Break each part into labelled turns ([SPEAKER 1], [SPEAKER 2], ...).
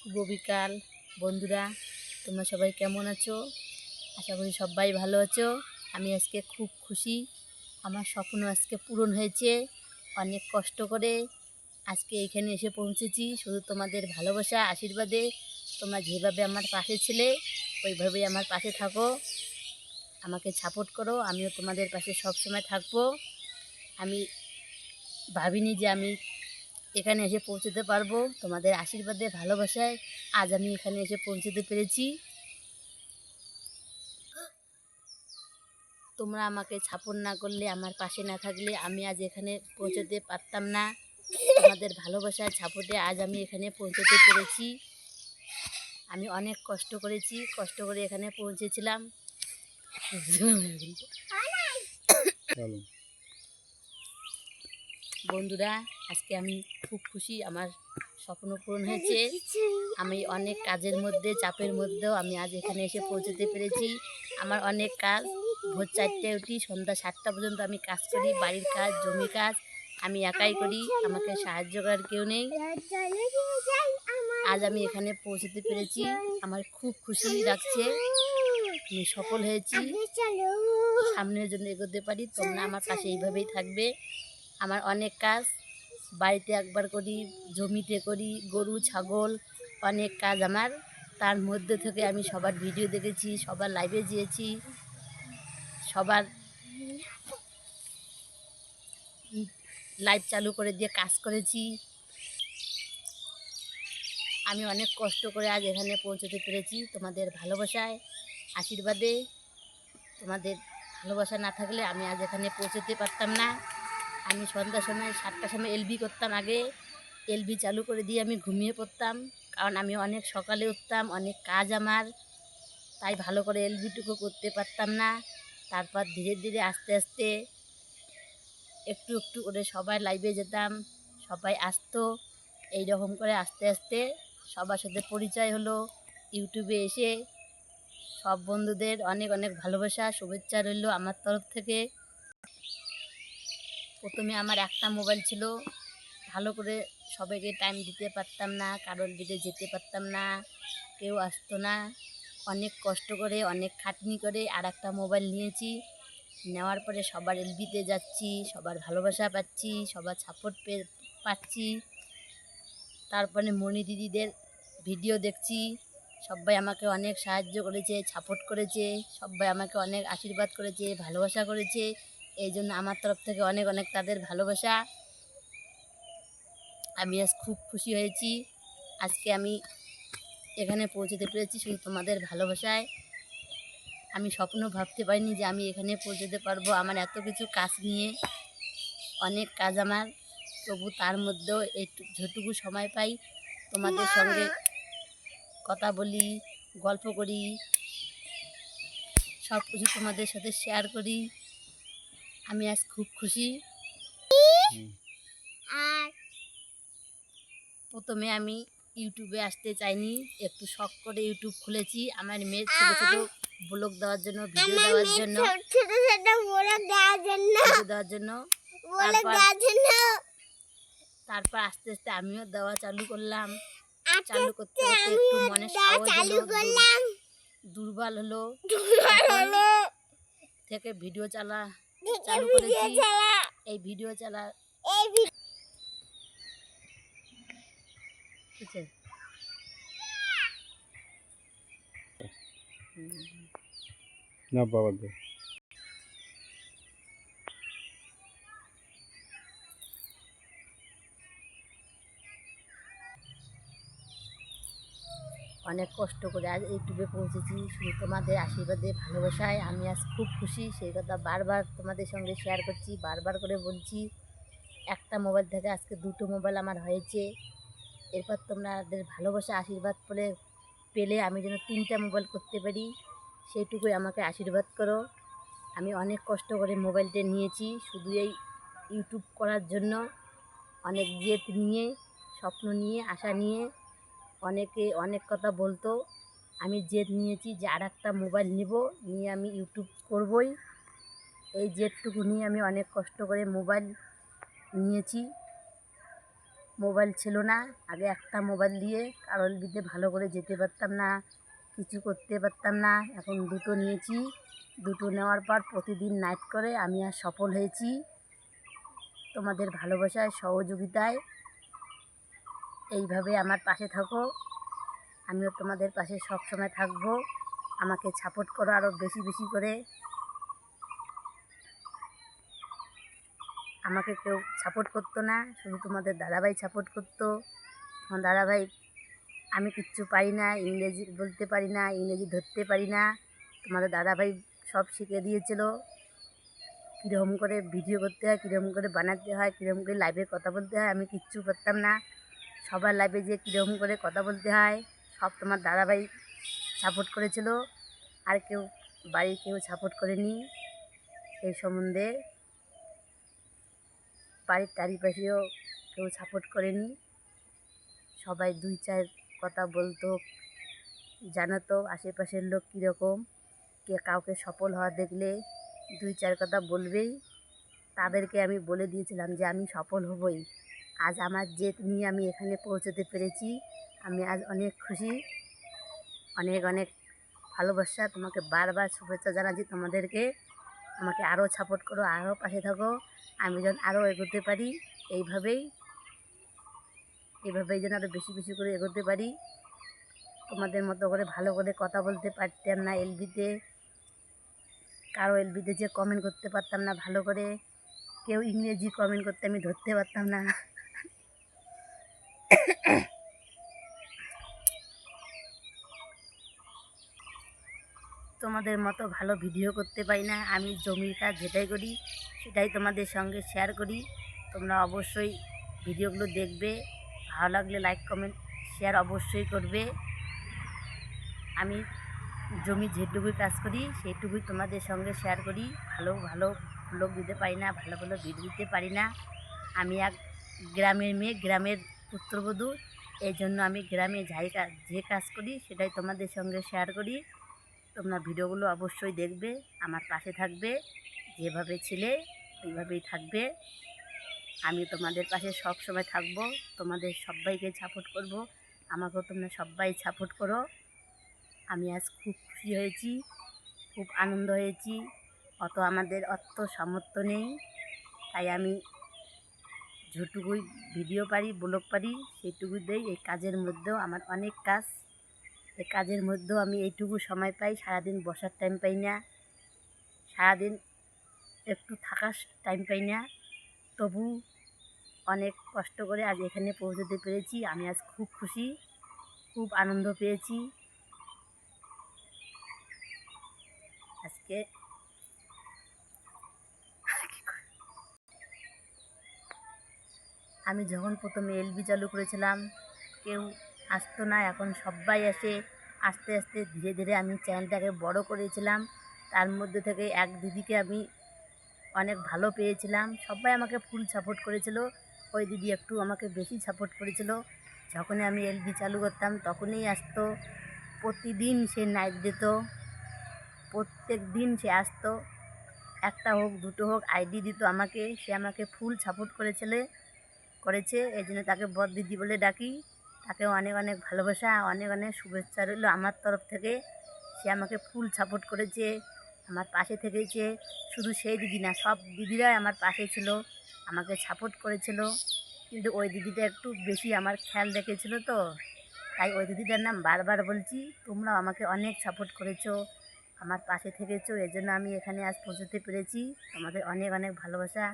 [SPEAKER 1] শুভ বিকাল বন্ধুরা, তোমরা সবাই কেমন আছো? আশা করি সবাই ভালো আছো। আমি আজকে খুব খুশি। আমার স্বপ্ন আজকে পূরণ হয়েছে। অনেক কষ্ট করে আজকে এখানে এসে পৌঁছেছি। শুধু তোমাদের ভালোবাসা, আশীর্বাদে তোমরা যেভাবে আমার পাশে ছিলে, ওইভাবেই আমার পাশে থাকো। আমাকে সাপোর্ট করো। আমিও তোমাদের পাশে সবসময় থাকব। আমি ভাবিনি যে আমি এখানে এসে পৌঁছতে পারব। তোমাদের আশীর্বাদে, ভালোবাসায় আজ আমি এখানে এসে পৌঁছতে পেরেছি। তোমরা আমাকে সাপোর্ট না করলে, আমার পাশে না থাকলে আমি আজ এখানে পৌঁছতে পারতাম না। তোমাদের ভালোবাসার সাপোর্টে আজ আমি এখানে পৌঁছতে পেরেছি। আমি অনেক কষ্ট করেছি, কষ্ট করে এখানে পৌঁছেছিলাম। বন্ধুরা আজকে আমি খুব খুশি আমার স্বপ্ন পূরণ হয়েছে। আমি অনেক কাজের মধ্যে চাপের মধ্যেও আমি আজ এখানে এসে পৌঁছতে পেরেছি। আমার অনেক কাজ ভোর চারটে উঠি সন্ধ্যা সাতটা পর্যন্ত আমি কাজ করি বাড়ির কাজ জমি কাজ আমি একাই করি আমাকে সাহায্য করার কেউ নেই। আজ আমি এখানে পৌঁছতে পেরেছি। আমার খুব খুশি লাগছে। আমি সফল হয়েছি। সামনের জন্য এগোতে পারি তোমরা আমার পাশে এইভাবেই থাকবে। আমার অনেক কাজ। বাড়িতে একবার করি, জমিতে করি, গরু, ছাগল, অনেক কাজ আমার। তার মধ্যে থেকে আমি সবার ভিডিও দেখেছি, সবার লাইভে গিয়েছি, সবার লাইভ চালু করে দিয়ে কাজ করেছি। আমি অনেক কষ্ট করে আজ এখানে পৌঁছতে পেরেছি তোমাদের ভালোবাসায়, আশীর্বাদে। তোমাদের ভালোবাসা না থাকলে আমি আজ এখানে পৌঁছতে পারতাম না। আমি সন্ধ্যার সময় সাতটার সময় এলবি করতাম আগে। এলবি চালু করে দিয়ে আমি ঘুমিয়ে পড়তাম। কারণ আমি অনেক সকালে উঠতাম, অনেক কাজ আমার। তাই ভালো করে এলবিটুকু করতে পারতাম না। তারপর ধীরে ধীরে আস্তে আস্তে একটু একটু করে সবাই লাইভে যেতাম, সবাই আসতো। এই রকম করে আস্তে আস্তে সবার সাথে পরিচয় হলো ইউটিউবে এসে। সব বন্ধুদের অনেক অনেক ভালোবাসা, শুভেচ্ছা রইল আমার তরফ থেকে। প্রথমে আমার একটা মোবাইল ছিল। ভালো করে সবাইকে টাইম দিতে পারতাম না, কারোর দিকে যেতে পারতাম না, কেউ আসতো না। অনেক কষ্ট করে, অনেক খাটনি করে আর একটা মোবাইল নিয়েছি। নেওয়ার পরে সবার এলবিতে যাচ্ছি, সবার ভালোবাসা পাচ্ছি, সবার সাপোর্ট পে, পাচ্ছি। তারপরে মণি দিদিদের ভিডিও দেখছি। সবাই আমাকে অনেক সাহায্য করেছে সাপোর্ট করেছে, সবাই আমাকে অনেক আশীর্বাদ করেছে, ভালোবাসা করেছে। এই জন্য আমার তরফ থেকে অনেক অনেক তাদের ভালোবাসা। আমি আজ খুব খুশি হয়েছি। আজকে আমি এখানে পৌঁছতে পেরেছি শুধু তোমাদের ভালোবাসায়। আমি স্বপ্ন ভাবতে পারিনি যে আমি এখানে পৌঁছতে পারব। আমার এত কিছু কাজ নিয়ে অনেক কাজ আমার। তবু তার মধ্যেও একটু যেটুকু সময় পাই তোমাদের সঙ্গে কথা বলি গল্প করি সব কিছু তোমাদের সাথে শেয়ার করি। আমি আজ খুব খুশি।
[SPEAKER 2] হুম।
[SPEAKER 1] প্রথমে আমি ইউটিউবে আসতে চাইনি একটু শখ করে ইউটিউব খুলেছি। আমার মেয়ের ছোটো ছোটো ব্লগ দেওয়ার জন্য ভিডিও দেওয়ার জন্য
[SPEAKER 3] ছোট ছোট বড় দেওয়ার জন্য।
[SPEAKER 1] দেওয়ার জন্য। তারপর- আস্তে আস্তে আমিও দেওয়া চালু করলাম। চালু করতে করতে একটু মনে সাহস
[SPEAKER 3] চালু করলাম।
[SPEAKER 1] দুর্বল হলো। থেকে ভিডিও চালা। চালু করেছি। এই ভিডিও চালা।
[SPEAKER 3] এই।
[SPEAKER 2] না বাবা
[SPEAKER 1] অনেক কষ্ট করে আজ ইউটিউবে পৌঁছেছি। শুধু তোমাদের আশীর্বাদে, ভালোবাসায়। আমি আজ খুব খুশি। সেই কথা বারবার তোমাদের সঙ্গে শেয়ার করছি, বারবার করে বলছি। একটা মোবাইল থেকে আজকে দুটো মোবাইল আমার হয়েছে। এরপর তোমাদের ভালোবাসা, আশীর্বাদ করে পেলে আমি যেন তিনটা মোবাইল করতে পারি, সেইটুকুই আমাকে আশীর্বাদ করো। আমি অনেক কষ্ট করে মোবাইলটা নিয়েছি। শুধু এই ইউটিউব করার জন্য। অনেক জেদ নিয়ে, স্বপ্ন নিয়ে, আশা নিয়ে অনেকে অনেক কথা বলতো, আমি জেদ নিয়েছি যে আর একটা মোবাইল নিব, নিয়ে আমি ইউটিউব করবই। এই জেদটুকু নিয়ে আমি অনেক কষ্ট করে মোবাইল নিয়েছি। মোবাইল ছিল না, আগে একটা মোবাইল দিয়ে কারও এলবিতে ভালো করে যেতে পারতাম না, কিছু করতে পারতাম না, এখন দুটো নিয়েছি। দুটো নেওয়ার পর প্রতিদিন নাইট করে আমি আর সফল হয়েছি। তোমাদের ভালোবাসায়, সহযোগিতায় এইভাবে আমার পাশে থাকো। আমিও তোমাদের পাশে সব সময় থাকব। আমাকে সাপোর্ট করো আরও বেশি বেশি করে। আমাকে কেউ সাপোর্ট করতো না, শুধু তোমাদের দাদাভাই সাপোর্ট করতো। আমার দাদাভাই, আমি কিচ্ছু পারি না, ইংরেজি বলতে পারি না, ইংরেজি ধরতে পারি না। তোমাদের দাদাভাই সব শিখিয়ে দিয়েছিল। কীরকম করে ভিডিও করতে হয়, কীরকম করে বানাতে হয়, কীরকম করে লাইভে কথা বলতে হয়, আমি কিচ্ছু করতাম না। সবার লাইভে যে কীরকম করে কথা বলতে হয়, সব তোমার দাদাভাই সাপোর্ট করেছিল। আর কেউ বাড়ির কেউ সাপোর্ট করেনি। এই সম্বন্ধে বাড়ির চারিপাশেও কেউ সাপোর্ট করেনি। সবাই দুই চার কথা বলতো, জানাতো, আশেপাশের লোক কীরকম, কে কাউকে সফল হওয়া দেখলে দুই চার কথা বলবেই। তাদেরকে আমি বলে দিয়েছিলাম যে আমি সফল হবই। আজ আমার জেদ নিয়ে আমি এখানে পৌঁছতে পেরেছি। আমি আজ অনেক খুশি। অনেক অনেক ভালোবাসা। তোমাকে বারবার শুভেচ্ছা জানাচ্ছি তোমাদেরকে। আমাকে আরও সাপোর্ট করো, আরও পাশে থাকো। আমি যেন আরও এগোতে পারি। এইভাবেই এইভাবেই যেন আরও বেশি বেশি করে এগোতে পারি। তোমাদের মতো করে ভালো করে কথা বলতে পারতাম না এলবিতে। কারও এলবিতে যে কমেন্ট করতে পারতাম না ভালো করে। কেউ ইংরেজি কমেন্ট করতে আমি ধরতে পারতাম না। তোমাদের মতো ভালো ভিডিও করতে পারি না, আমি জমির কাজ যেটাই করি সেটাই তোমাদের সঙ্গে শেয়ার করি। তোমরা অবশ্যই ভিডিওগুলো দেখবে, ভালো লাগলে লাইক কমেন্ট শেয়ার অবশ্যই করবে। আমি জমি যেটুকুই কাজ করি সেইটুকুই তোমাদের সঙ্গে শেয়ার করি। ভালো ভালো লোক দিতে পারি না, ভালো ভালো ভিডিও দিতে পারি না। আমি এক গ্রামের মেয়ে, গ্রামের পুত্রবধূ। এই জন্য আমি গ্রামে যাই যে কাজ করি সেটাই তোমাদের সঙ্গে শেয়ার করি। তোমরা ভিডিওগুলো অবশ্যই দেখবে, আমার পাশে থাকবে, যেভাবে ছিলে ওইভাবেই থাকবে। আমি তোমাদের পাশে সব সময় থাকব, তোমাদের সবাইকে সাপোর্ট করব, আমাকেও তোমরা সবাই সাপোর্ট করো। আমি আজ খুব খুশি হয়েছি, খুব আনন্দ হয়েছি, অত আমাদের অত সামর্থ্য নেই। তাই আমি যেটুকুই ভিডিও পারি, ব্লগ পারি, সেইটুকু দেই। এই কাজের মধ্যেও আমার অনেক কাজ। এই কাজের মধ্যেও আমি এইটুকু সময় পাই, সারাদিন বসার টাইম পাই না। সারাদিন একটু থাকার টাইম পাই না। তবু অনেক কষ্ট করে আজ এখানে পৌঁছতে পেরেছি। আমি আজ খুব খুশি, খুব আনন্দ পেয়েছি। আজকে আমি যখন প্রথমে এলবি চালু করেছিলাম, কেউ আসতো না, এখন সবাই আসে। আস্তে আস্তে ধীরে ধীরে আমি চ্যানেলটাকে বড় করেছিলাম। তার মধ্যে থেকে এক দিদিকে আমি অনেক ভালো পেয়েছিলাম। সবাই আমাকে ফুল সাপোর্ট করেছিল। ওই দিদি একটু আমাকে বেশি সাপোর্ট করেছিল। যখনই আমি এলবি চালু করতাম, তখনই আসতো। প্রতিদিন সে নাইট দিত। প্রত্যেক দিন সে আসতো। একটা হোক, দুটো হোক আইডি দিত আমাকে। সে আমাকে ফুল সাপোর্ট করেছিল। করেছে, এই জন্য তাকে বদ দিদি বলে ডাকি। তাকে অনেক অনেক ভালোবাসা, অনেক অনেক শুভেচ্ছা রইল আমার তরফ থেকে। সে আমাকে ফুল সাপোর্ট করেছে, আমার পাশে থেকেছে। শুধু সেই দিদি না, সব দিদিরাই আমার পাশে ছিল, আমাকে সাপোর্ট করেছিল। কিন্তু ওই দিদিটা একটু বেশি আমার খেয়াল রেখেছিল তো। তাই ওই দিদিটার নাম বারবার বলছি, তোমরাও আমাকে অনেক সাপোর্ট করেছ, আমার পাশে থেকেছো। এর জন্য আমি এখানে আজ পৌঁছতে পেরেছি। তোমাদের অনেক অনেক ভালোবাসা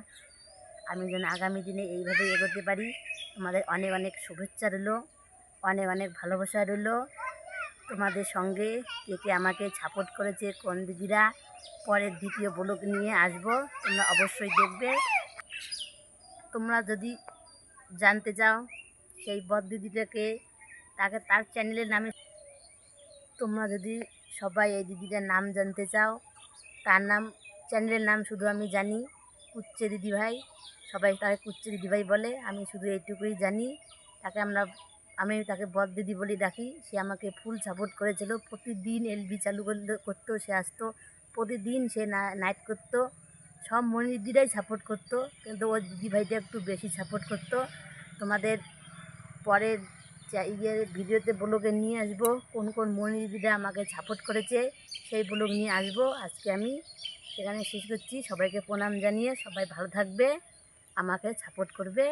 [SPEAKER 1] আমি যেন আগামী দিনে এইভাবে এগোতে পারি। তোমাদের অনেক অনেক শুভেচ্ছা রইল, অনেক অনেক ভালোবাসা রইল। তোমাদের সঙ্গে কে কে আমাকে সাপোর্ট করেছে, কোন দিদিরা, পরের দ্বিতীয় ব্লগ নিয়ে আসব, তোমরা অবশ্যই দেখবে। তোমরা যদি জানতে চাও, সেই বদ দিদিটাকে, তাকে তার চ্যানেলের নামে তোমরা যদি সবাই এই দিদিটার নাম জানতে চাও, তার নাম চ্যানেলের নাম শুধু আমি জানি। কুচ্চে দিদিভাই, সবাই তাকে কুচ্চে দিদিভাই বলে। আমি শুধু এইটুকুই জানি, তাকে আমরা, আমি তাকে বদ দিদি বলে ডাকি। সে আমাকে ফুল সাপোর্ট করেছিল। প্রতিদিন এলবি চালু করলে, করতো, সে আসতো। প্রতিদিন সে নাইট করতো। সব মনি দিদিরাই সাপোর্ট করতো। কিন্তু ওর দিদিভাইটা একটু বেশি সাপোর্ট করতো। তোমাদের পরের ইয়ের ভিডিওতে ব্লগে নিয়ে আসব। কোন কোন মনিদিরা আমাকে সাপোর্ট করেছে, সেই ব্লগ নিয়ে আসব। আজকে আমি এখানে শেষ করছি সবাইকে প্রণাম জানিয়ে সবাই ভালো থাকবে আমাকে সাপোর্ট করবে।